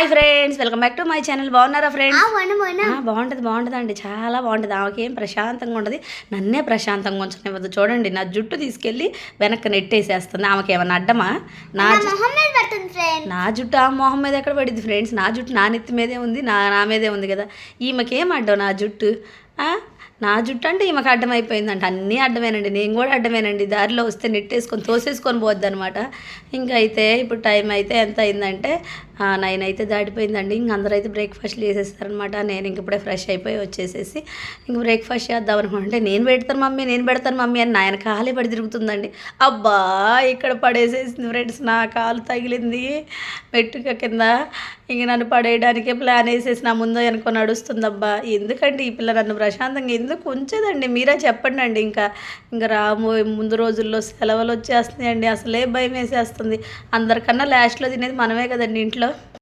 Hi friends welcome back to my channel బాగున్నారా friends బాగుంటుంది బాగుంటుంది అండి చాలా బాగుంటుంది. ఆమెకి ప్రశాంతంగా ఉంటుంది నన్నే ప్రశాంతంగా ఉంచనివ్వదు. చూడండి నా జుట్టు తీసుకెళ్ళి వెనక్కి నెట్టేసేస్తుంది. ఆమెకి అడ్డమా? నా నా జుట్టు ఆ మొహం మీద ఎక్కడ పడింది ఫ్రెండ్స్ నా జుట్టు నా నెత్తి మీదే ఉంది నా నా మీదే ఉంది కదా. ఈమెకేం అడ్డం నా జుట్టు? నా జుట్టు అంటే ఈమెకు అడ్డమైపోయిందంట. అన్నీ అడ్డమేనండి. నేను కూడా అడ్డమేనండి. దారిలో వస్తే నెట్టేసుకొని తోసేసుకొని పోద్ది అనమాట ఇంకా అయితే ఇప్పుడు టైం అయితే ఎంత అయిందంటే నైన్ అయితే దాటిపోయిందండి. ఇంక అందరూ అయితే బ్రేక్ఫాస్ట్ చేసేస్తారనమాట నేను ఇంక ఇప్పుడే ఫ్రెష్ అయిపోయి వచ్చేసేసి ఇంక బ్రేక్ఫాస్ట్ చేద్దాం అనుకుంటే నేను పెడతాను మమ్మీ నేను పెడతాను మమ్మీ అని నాయన కాలే పడి తిరుగుతుందండి. అబ్బా ఇక్కడ పడేసేసింది ఫ్రెండ్స్ నా కాలు తగిలింది మెట్టుక కింద. ఇంక నన్ను పడేయడానికే ప్లాన్ వేసేసి నా ముందు వెనుక నడుస్తుందబ్బా. ఎందుకండి ఈ పిల్ల నన్ను ప్రశాంతంగా ఎందుకు ఉంచదండి? మీరే చెప్పండి అండి ఇంకా ఇంకా రాము ముందు రోజుల్లో సెలవులు వచ్చేస్తున్నాయండి అసలే భయం వేసేస్తుంది అందరికన్నా లాస్ట్లో తినేది మనమే కదండి ఇంట్లో.